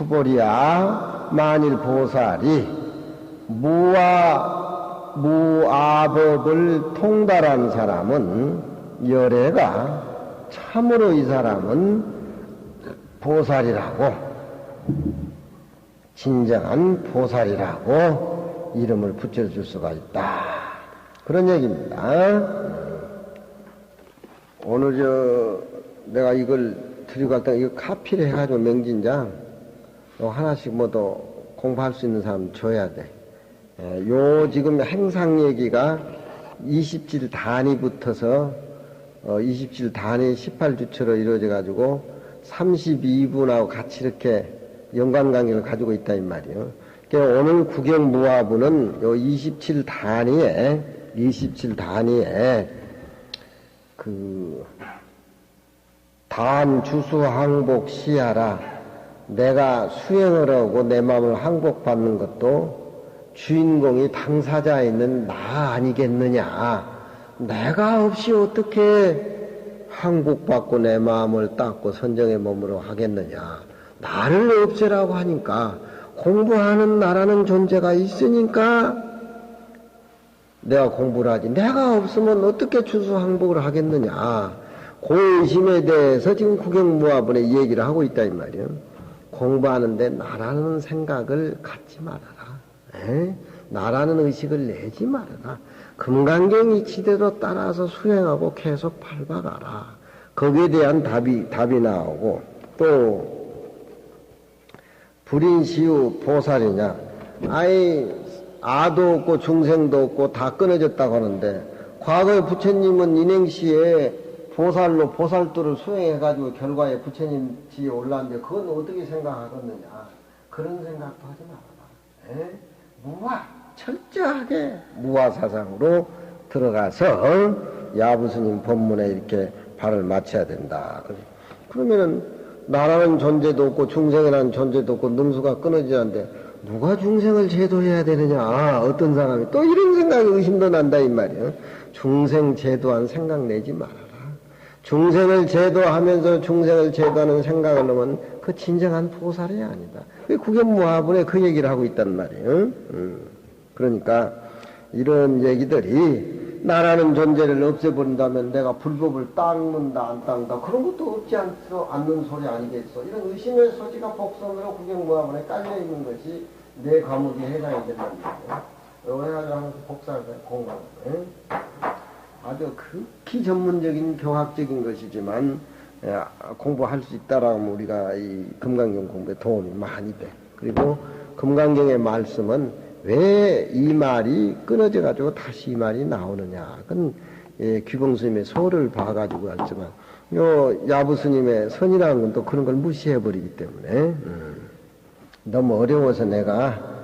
수보리야 만일 보살이 무아 무아법을 통달한 사람은 열애가 참으로 이 사람은 보살이라고 진정한 보살이라고 이름을 붙여줄 수가 있다. 그런 얘기입니다. 오늘 저 내가 이걸 드리고 갔다 이거 카피를 해가지고 명진장 하나씩 뭐도 공부할 수 있는 사람 줘야 돼. 예, 요 지금 행상 얘기가 20질 단위 붙어서 어, 20질 단위 18주처럼 이루어져 가지고 32분하고 같이 이렇게 연관 관계를 가지고 있다 이 말이에요. 그러니까 오늘 구경 무화부는 요 27 단위에 27 단위에 그 단 주수 항복 시하라 내가 수행을 하고 내 마음을 항복받는 것도 주인공이 당사자에 있는 나 아니겠느냐 내가 없이 어떻게 항복받고 내 마음을 닦고 선정의 몸으로 하겠느냐 나를 없애라고 하니까 공부하는 나라는 존재가 있으니까 내가 공부를 하지. 내가 없으면 어떻게 추수항복을 하겠느냐. 고의심에 대해서 지금 구경무화분에 얘기를 하고 있다 이 말이에요. 공부하는데 나라는 생각을 갖지 말아라. 에? 나라는 의식을 내지 말아라. 금강경 이치대로 따라서 수행하고 계속 밟아가라. 거기에 대한 답이 답이 나오고 또 불인시우 보살이냐? 아이 아도 없고 중생도 없고 다 끊어졌다고 하는데 과거에 부처님은 인행시에 보살로 보살도를 수행해가지고 결과에 부처님 지에 올랐는데 그건 어떻게 생각하겠느냐? 그런 생각도 하지 말아라. 에? 무화 철저하게 무화 사상으로 들어가서 야부스님 법문에 이렇게 발을 맞춰야 된다. 그러면은 나라는 존재도 없고 중생이라는 존재도 없고 능수가 끊어지는데 누가 중생을 제도해야 되느냐? 어떤 사람이? 또 이런 생각이 의심도 난다 이 말이에요 중생 제도한 생각 내지 말아라 중생을 제도하면서 중생을 제도하는 생각을 넣으면 그 진정한 보살이 아니다. 구견무화분에 그 얘기를 하고 있단 말이에요. 음. 그러니까 이런 얘기들이 나라는 존재를 없애버린다면 내가 불법을 닦는다 안 닦는다 그런 것도 없지 않소, 않는 소리 아니겠어 이런 의심의 소지가 복선으로 구경무화문에 깔려있는 것이 내 과목에 해당이 된다는 거예요. 하면서 복사를 공부하는 거예요 아주 극히 전문적인 경학적인 것이지만 야, 공부할 수 있다라고 하면 우리가 이 금강경 공부에 도움이 많이 돼. 그리고 금강경의 말씀은 왜 이 말이 끊어져 가지고 다시 이 말이 나오느냐. 그건 예, 귀봉스님의 소를 봐가지고 알지만 요 야부 스님의 선이라는 건 또 그런 걸 무시해 버리기 때문에. 음, 너무 어려워서 내가